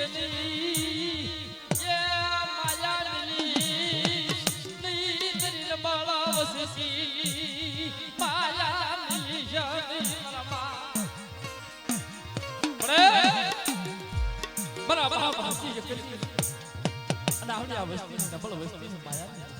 વસતી બરાબર કે કરી અને આવડી આ વસ્તી ડબલ વસ્તી માયા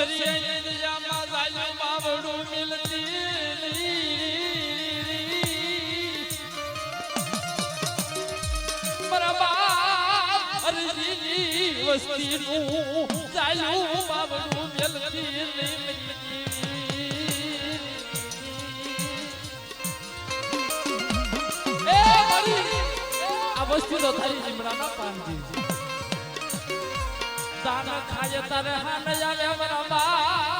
કોસરી ઇન્ડિયામાં જાયું બાવડું મિલતી બરાબર હરજીની વસ્તીનું જાયું બાવડું મિલતી આ તો તારી દાના ખાય તારે હાલ આવે મરા બા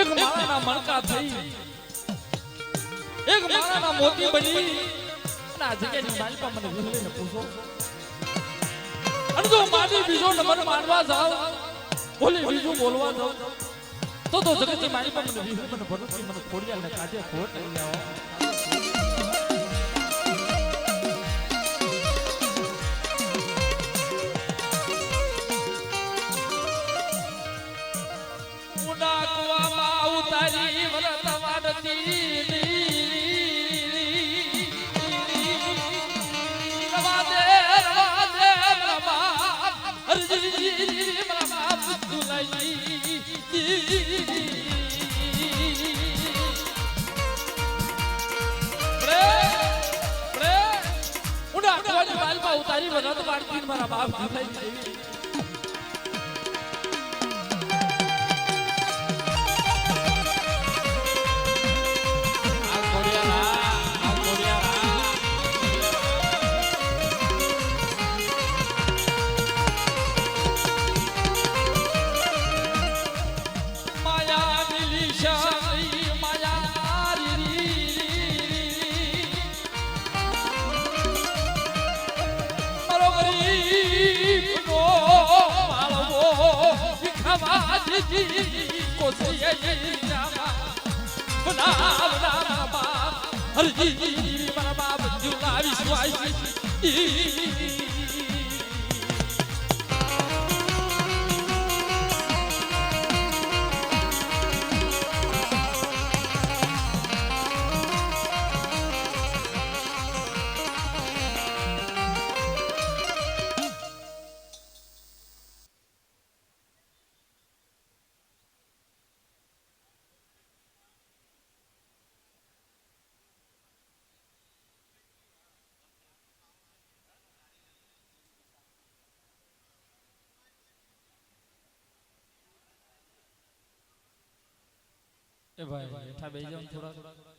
એક માળાના મણકા થઈ. એક માળાના મોતી બની. અને આ જગ્યાની માલિકા મને વિહળીને પૂછો. અને જો મારી બીજો નંબર માનવા જાવ બોલી બીજું બોલવા જાવ. તો તો જગતની માલિકા મને વિહળી મને ભરૂચી મને ખોડિયા ને કાઢે ખોટ લઈ આવો. વાડતી બધા તો દે, મારા બાપ. હરજી, હરજી મારા બાપ જીવના વિશ્વાસી એ ભાઈ હેઠા બેસી જાઓ ને થોડા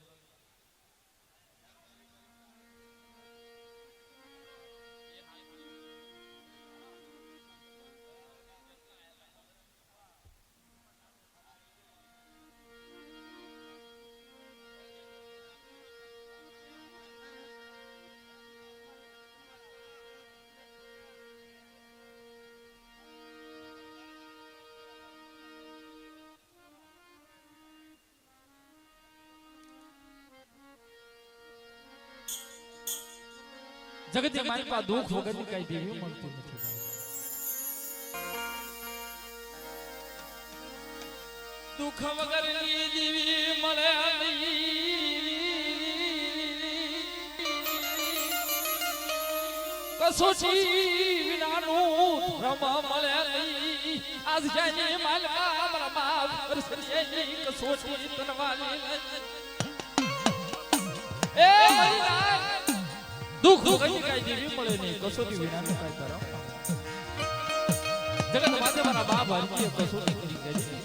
જગતની મારી પાસે દુઃખ વગરની કઈ દેવી મળતી નથી દુઃખ વગરની દેવી મળે કસોટી વિનાનું ધર્મ મળે આજ જાની મારા બાપ વર્ષની કસોટી તનવાલી એ મારી રાત દુઃખ વગરની કાંઈ જીવી મળે નહીં. કસોટી વિનાનું કાંઈ કરો. જગત માથે મારા બાપ હરકીએ કસોટી કરી કરી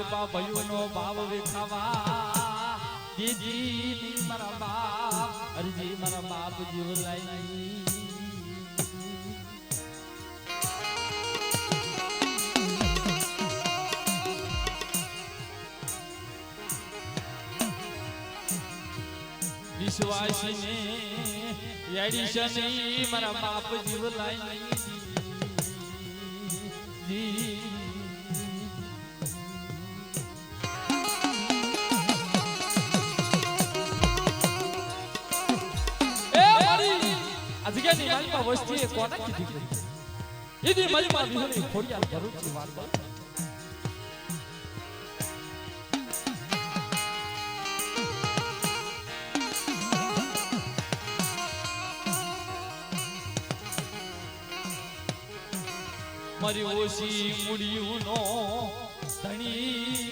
માલપા ભયુનો ભાવ વેખાવા દીદી મારા બાપ, અરજી મારા બાપ જીવ લઈ વિશ્વાસીને યાડી શની મારા બાપ જીવ લાઈ જી આ જગ્યાની માલિકા વસ્તી એ કોના કીધી ઈદી માલિકા વિહોની ખોડિયાર ભરૂચની વાત બોલ મારી ઓછી મુડિયું નો ધણી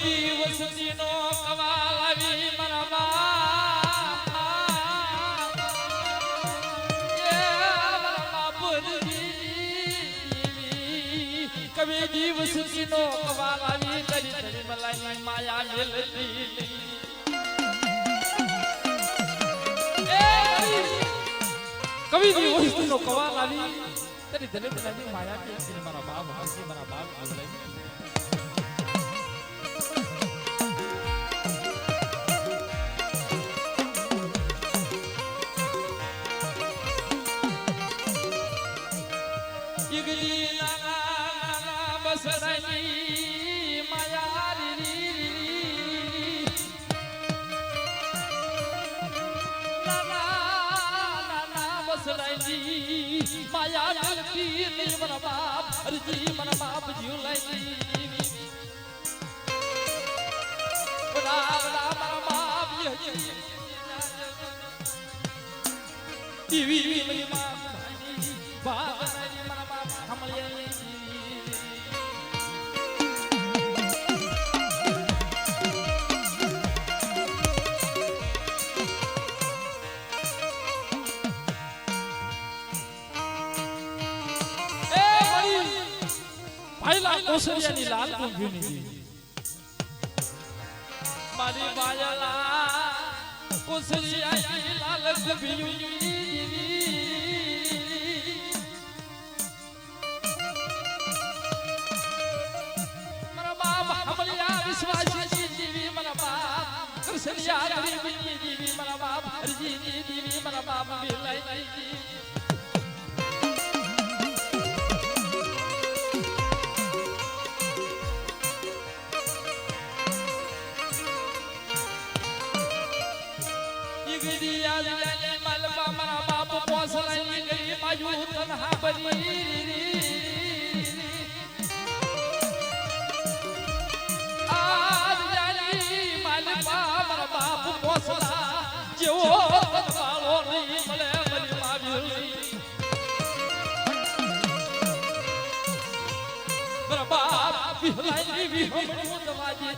વસતી નો કવાલ આવી મારા કવિ વસતી નો કવાલ આવી તરી તરી મલાઈ માયા મેલતી કવિ વસતી નો કવાલ આવી તરી તરી મલાઈ માયા બસરાની માયા જલતી ની મારા બાપ હરજી મારા સરિયાની લાલ કુંભીની. જી મારી બાયલા કોસરિયાની લાલ કુંભીની. મારા બાપ હમલિયા વિશ્વાસી જીવી મારા બાપ કૃષ્ણિયા જીવી મારા બાપ હરજી જીવી મારા બાપ વિલાઈ જીવી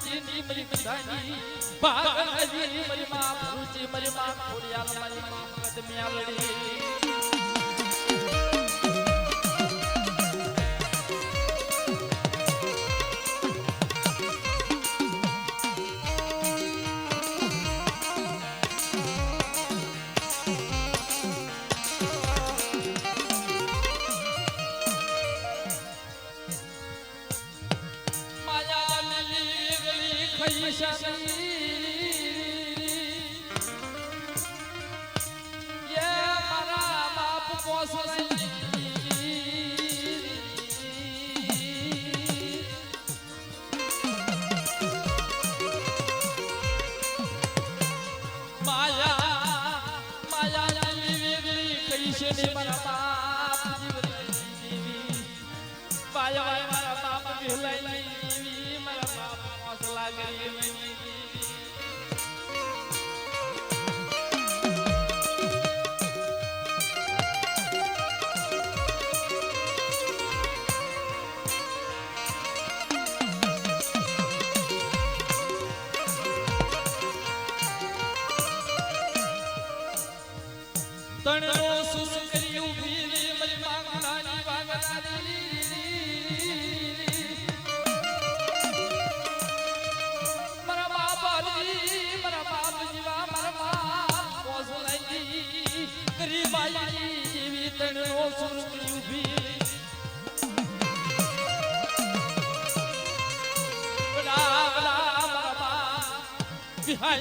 દવાજી મરી મરી કદાની ભાગજી મરી માં ભરૂચી મરી માં ખોડિયાલ મરી માં કદમિયાલડી. पैसा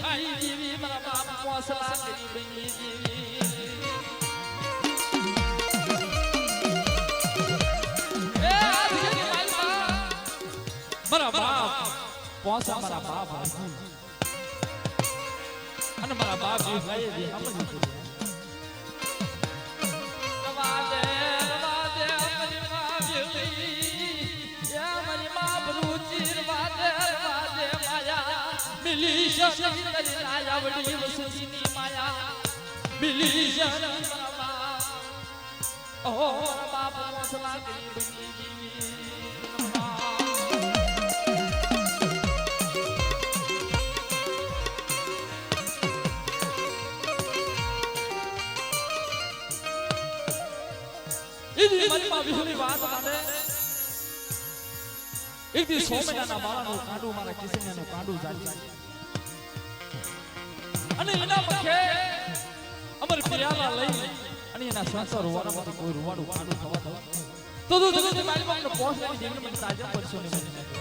બિહાઈ જેવી મારા બાપ પોસલા ગરીબી જેવી એ આજની માલમાં મારા બાપ પોસા મારા અને મારા બાપ તારી નાયાવડી વસુજીની માયા. જીવી. મનમાં વિહુલી વાત મને એક દી સો મહિનાના બાળાનું કાંડું મારા કિસનિયાનું કાંડું જાજી અને એના મખે અમર પિયાલા લઈ અને એના સંસાર રૂવાડામાંથી કોઈ રૂવાડું કાંડું થવા તો તો તો મારી પાસે પોસ્ટ લઈ મને તાજા પડશો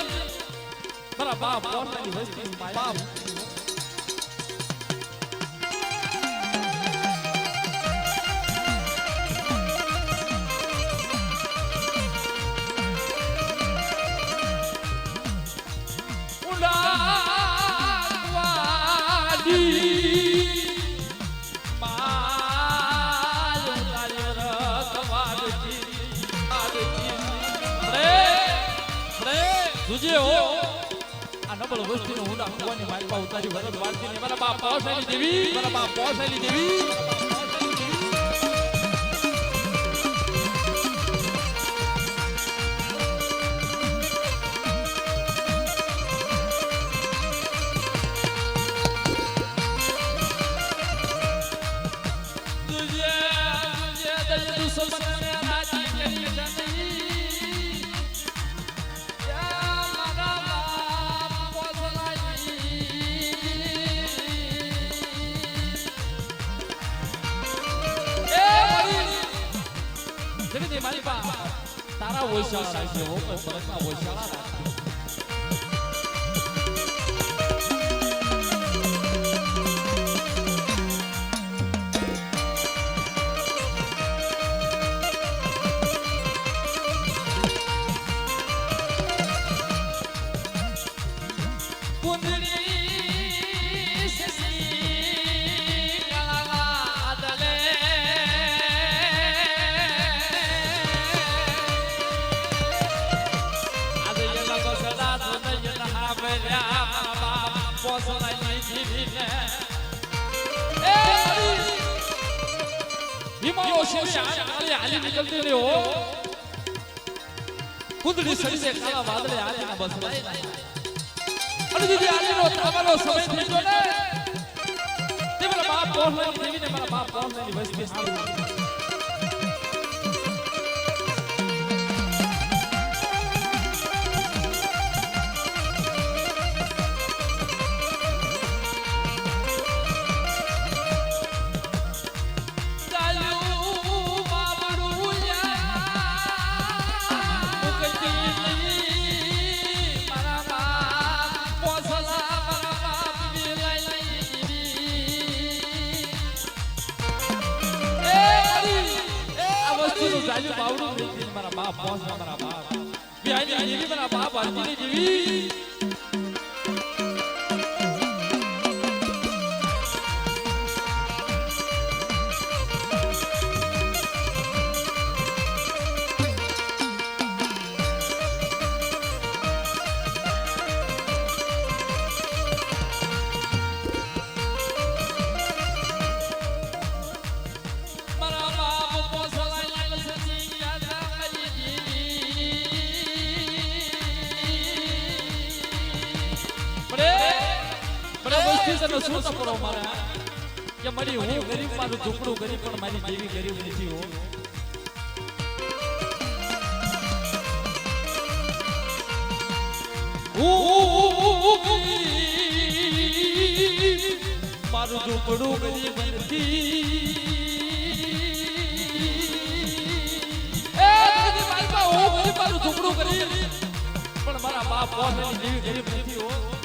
બાપ પોતાની વસ્તી બાપ ઉડાડી માલ ઉડાડ્યો હું આડજી રે રે તુજે હો આ નબળ વસ્તીનો હુંડા કુવાની માલપા ઉતારી વરદ વાળતી મારા બાપ પહોંચાડી દેવી. મારા બાપ પહોંચાડી દેવી. 我想要相，我我不能，我想要。હિમાયો શિરે આલે હાલી નીકળતી રે હો. કુંદડી સરીસે કાળા વાદળે હાલે ના બસડાય અને દીદી આલીનો તાવાનો સમય થઈ ગયો ને. તે મારા બાપ પોહલાની દેવીને મારા બાપ પોહલાની વસ્તી સાંભળી. ચાલ્યું બાપ મારા બાપ. બિહારી જેવી મારા બાપ હાલતી જેવી. શું તપડો મારે? કે મારી હું ગરીબ મારું ઝૂંપડું ગરીબ પણ મારી જેવી ગરીબ નથી હો. મારું ઝૂંપડું ગરીબ નથી. મારી ઝૂંપડું ગરીબ પણ મારા બાપ જેવી ગરીબ નથી હો.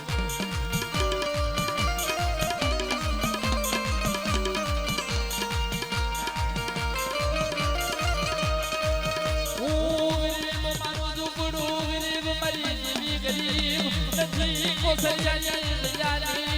આંખો થઈ જાય